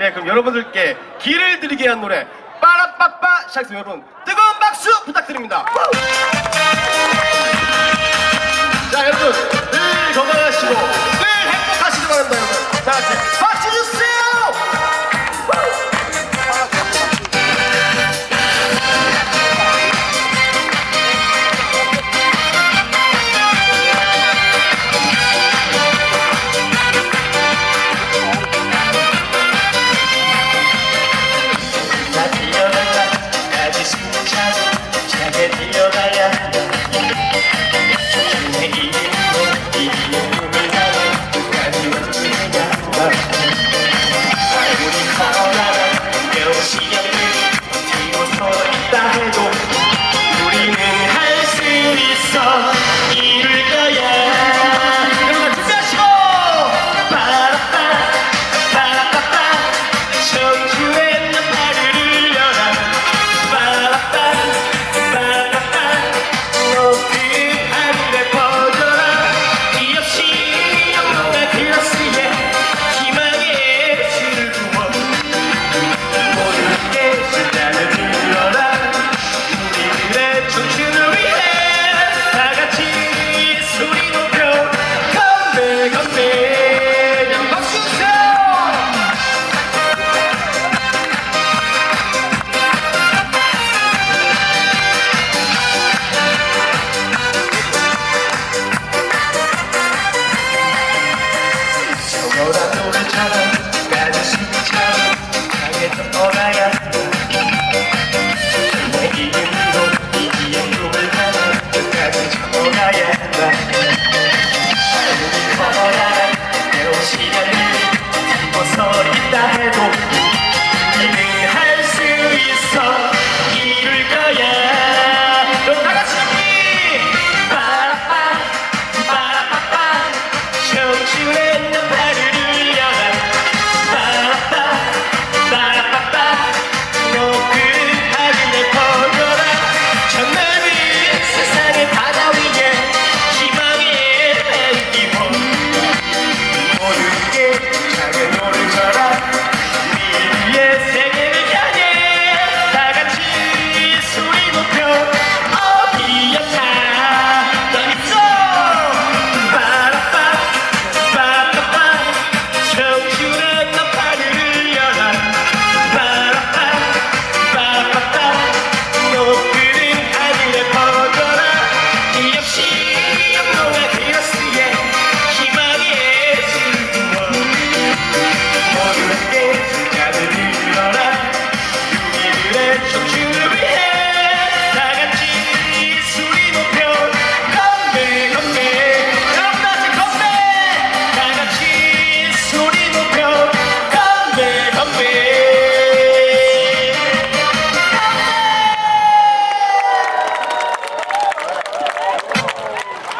예, 그럼 여러분들께 기를 드리게 한 노래 빠라빠빠 시작해서 여러분 뜨거운 박수 부탁드립니다.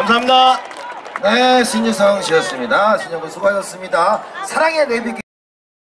감사합니다. 네, 신유성 씨였습니다. 신유군 수고하셨습니다. 사랑의 레비기.